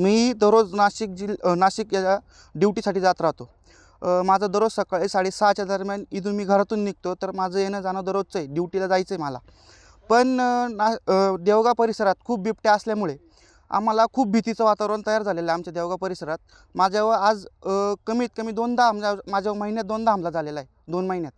मी दररोज नाशिक जिल नाशिक या ड्युटीसाठी जात राहतो. माझं दररोज सकाळी साडेसहाच्या दरम्यान इथून मी घरातून निघतो तर माझं येणं जाणं दररोजचं आहे ड्युटीला जायचं आहे मला. पण ना देवगा देवगाव परिसरात खूप बिबट्या असल्यामुळे आम्हाला खूप भीतीचं वातावरण तयार झालेलं आहे आमच्या देवगाव परिसरात. माझ्यावर आज कमीत कमी दोनदा हमला माझ्या महिन्यात दोनदा हमला झालेला आहे दोन महिन्यात.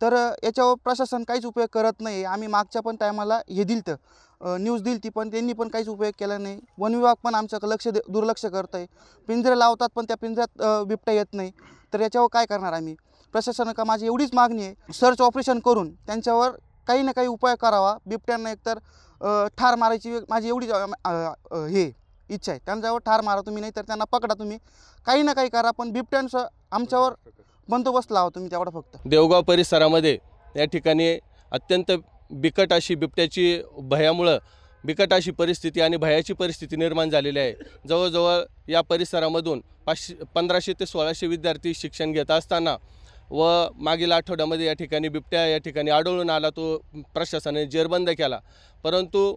तर याच्यावर प्रशासन काहीच उपयोग करत नाही. आम्ही मागच्या पण टायमाला हे दिलतं. तर न्यूज दिली ती पण त्यांनी पण काहीच उपयोग केला नाही. वन विभाग पण आमच्याकडे लक्ष दे दुर्लक्ष करत आहे पिंजरे लावतात पण त्या पिंजऱ्यात बिबटा बिबट्या येत नाही. तर याच्यावर काय करणार आम्ही? प्रशासनाका माझी एवढीच मागणी आहे. सर्च ऑपरेशन करून त्यांच्यावर काही ना काही उपाय करावा. बिबट्यांना एकतर ठार मारायची माझी एवढीच हे इच्छा आहे. त्यांच्यावर ठार मारा तुम्ही नाही तर त्यांना पकडा तुम्ही. काही ना काही करा पण बिबट्यांचं आमच्यावर बंदोबस्त लावा तुम्ही तेवढा फक्त. देवगाव परिसरामध्ये या ठिकाणी अत्यंत बिकट अशी बिबट्याची भयामुळं बिकट अशी परिस्थिती आणि भयाची परिस्थिती निर्माण झालेली आहे. जवळजवळ या परिसरामधून पाचशे पंधराशे ते सोळाशे विद्यार्थी शिक्षण घेत असताना व मागील आठवड्यामध्ये या ठिकाणी बिबट्या या ठिकाणी आढळून आला तो प्रशासनाने जेरबंद केला. परंतु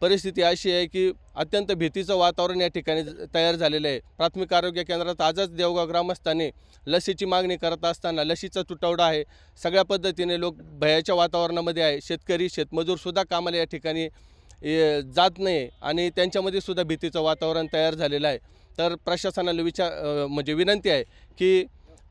परिस्थिती अशी आहे की अत्यंत भीतीचं वातावरण या ठिकाणी तयार झालेलं आहे. प्राथमिक आरोग्य केंद्रात आजच देवगाव ग्रामस्थांनी लसीची मागणी करत असताना लसीचा तुटवडा आहे. सगळ्या पद्धतीने लोक भयाच्या वातावरणामध्ये आहे. शेतकरी शेतमजूरसुद्धा कामाला या ठिकाणी जात नाही आणि त्यांच्यामध्ये सुद्धा भीतीचं वातावरण तयार झालेलं आहे. तर प्रशासनाला विचार म्हणजे विनंती आहे की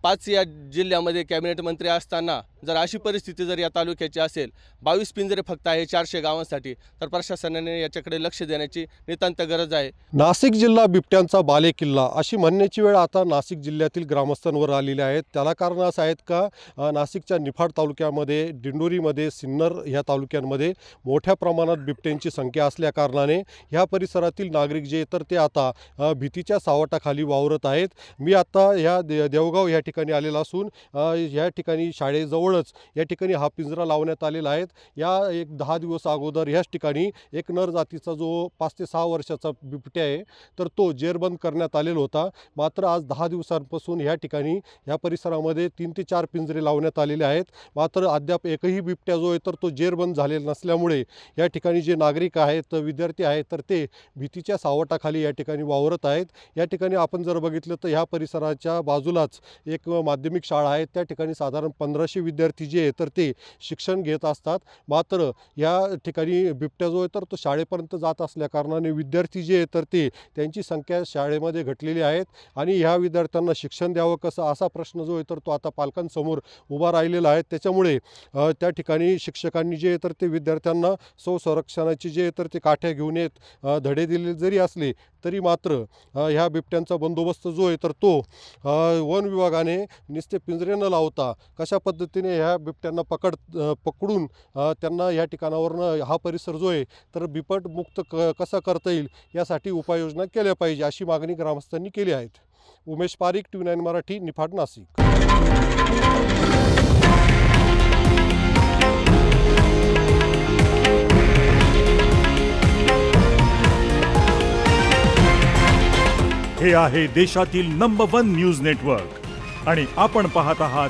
पाच या जिल्ह्यामध्ये कॅबिनेट मंत्री असताना जर अशी परिस्थिती जर या तालुक्याची असेल बावीस पिंजरे फक्त आहे चारशे गावांसाठी तर प्रशासनाने याच्याकडे लक्ष देण्याची नितांत गरज आहे. नाशिक जिल्हा बिबट्यांचा बालेकिल्ला अशी म्हणण्याची वेळ आता नाशिक जिल्ह्यातील ग्रामस्थांवर आलेली आहे. त्याला कारण असं आहेत का नाशिकच्या निफाड तालुक्यामध्ये दिंडोरीमध्ये सिन्नर ह्या तालुक्यांमध्ये मोठ्या प्रमाणात बिबट्यांची संख्या असल्या कारणाने ह्या परिसरातील नागरिक जे तर ते आता भीतीच्या सावटाखाली वावरत आहेत. मी आता ह्या देवगाव या ठिकाणी आलेला असून ह्या ठिकाणी जवळच या ठिकाणी हा पिंजरा लावण्यात आलेला आहे. या एक दहा दिवस अगोदर ह्याच ठिकाणी एक नर जातीचा जो पाच ते सहा वर्षाचा बिबट्या आहे तर तो जेरबंद करण्यात आलेला होता. मात्र आज दहा दिवसांपासून ह्या ठिकाणी ह्या परिसरामध्ये तीन ते चार पिंजरे लावण्यात आलेले आहेत. मात्र अद्याप एकही बिबट्या जो आहे तर तो जेरबंद झालेला नसल्यामुळे या ठिकाणी जे नागरिक आहेत विद्यार्थी आहेत तर ते भीतीच्या सावटाखाली या ठिकाणी वावरत आहेत. या ठिकाणी आपण जर बघितलं तर ह्या परिसराच्या बाजूलाच एक माध्यमिक शाळा आहे. त्या ठिकाणी साधारण पंधराशे विद्यार्थी विद्यार्थी जे आहे तर ते शिक्षण घेत असतात. मात्र या ठिकाणी बिबट्या जो आहे तर तो शाळेपर्यंत जात असल्या कारणाने विद्यार्थी जे आहे तर ते त्यांची संख्या शाळेमध्ये घटलेली आहेत आणि ह्या विद्यार्थ्यांना शिक्षण द्यावं कसं असा प्रश्न जो आहे तर तो आता पालकांसमोर उभा राहिलेला आहे. त्याच्यामुळे त्या ठिकाणी शिक्षकांनी जे आहे तर ते विद्यार्थ्यांना स्वसंरक्षणाची जे आहे तर ते काठ्या घेऊन येत धडे दिले जरी असले तरी मात्र ह्या बिबट्यांचा बंदोबस्त जो आहे तर तो वन विभागाने नुसते पिंजरे न लावता कशा पद्धतीने ह्या बिबट्यांना पकड पकडून त्यांना या ठिकाणावरनं हा परिसर जो आहे तर बिपटमुक्त क कसा करता येईल यासाठी उपाययोजना केल्या पाहिजे अशी मागणी ग्रामस्थांनी केली आहेत. Umesh Pareek T nine Marathi Niphad Nashik. हे आहे देशातील नंबर वन न्यूज नेटवर्क आणि आपण पाहत आहात